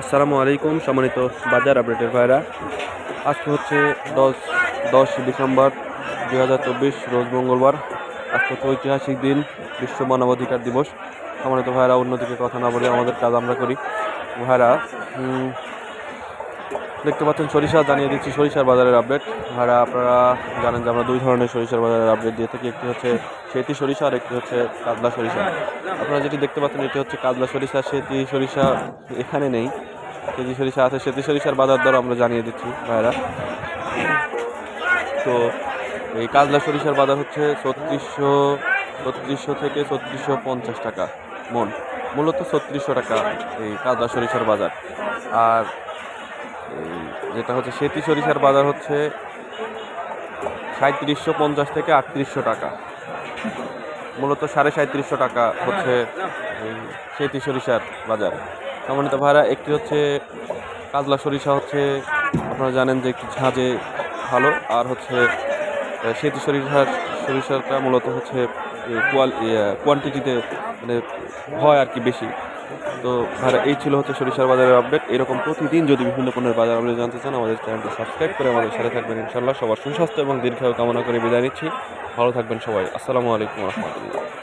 আসসালামু আলাইকুম, সম্মানিত বাজার আপডেটের ভাইরা। আজকে হচ্ছে দশ দশ ডিসেম্বর দু হাজার চব্বিশ, রোজ মঙ্গলবার। আজকে হচ্ছে ঐতিহাসিক দিন, বিশ্ব মানবাধিকার দিবস। সম্মানিত ভাইরা, অন্যদিকে কথা না বলে আমাদের কাজ আমরা করি। ভাইরা দেখতে পাচ্ছেন সরিষা, জানিয়ে দিচ্ছি সরিষার বাজারের আপডেট ভাইরা, আপনারা জানেন যে আমরা দুই ধরনের সরিষার বাজারের আপডেট দিয়ে থাকি। একটি হচ্ছে সেতি সরিষা আর একটি হচ্ছে কাতলা সরিষা। আপনারা যেটি দেখতে পাচ্ছেন, এটি হচ্ছে কাতলা সরিষা। সেতি সরিষা এখানে নেই। সেতি সরিষা আছে। সেতি সরিষার বাজার দর আমরা জানিয়ে দিচ্ছি, ভাইরা। তো এই কাজলা সরিষার বাজার হচ্ছে ছত্রিশশো ছত্রিশশো থেকে ছত্রিশশো পঞ্চাশ টাকা মন। মূলত ছত্রিশশো টাকা এই কাজলা সরিষার বাজার। আর যেটা হচ্ছে সেতি সরিষার বাজার হচ্ছে সাঁত্রিশশো পঞ্চাশ থেকে আটত্রিশশো টাকা। মূলত সাড়ে সাঁত্রিশশো টাকা হচ্ছে সেতি সরিষার বাজার। সম্মানিত ভাড়া একটি হচ্ছে কাজলা সরিষা হচ্ছে, আপনারা জানেন যে একটু ঝাঁজে ভালো, আর হচ্ছে সেতি সরিষার, সরিষাটা মূলত হচ্ছে কোয়ান্টিটিতে মানে হয় আর কি বেশি। তো আর এই ছিল হচ্ছে সরিষার বাজারের আপডেট এরকম প্রতিদিন যদি বিভিন্ন পণ্যের বাজার আপনি জানতে চান, আমাদের চ্যানেলটি সাবস্ক্রাইব করে আমাদের সাথে থাকবেন ইনশাল্লাহ সবার সুস্বাস্থ্য এবং দীর্ঘায়ু কামনা করে বিদায় নিচ্ছি। ভালো থাকবেন সবাই। আসসালামু আলাইকুম রহমতুল্লাহ।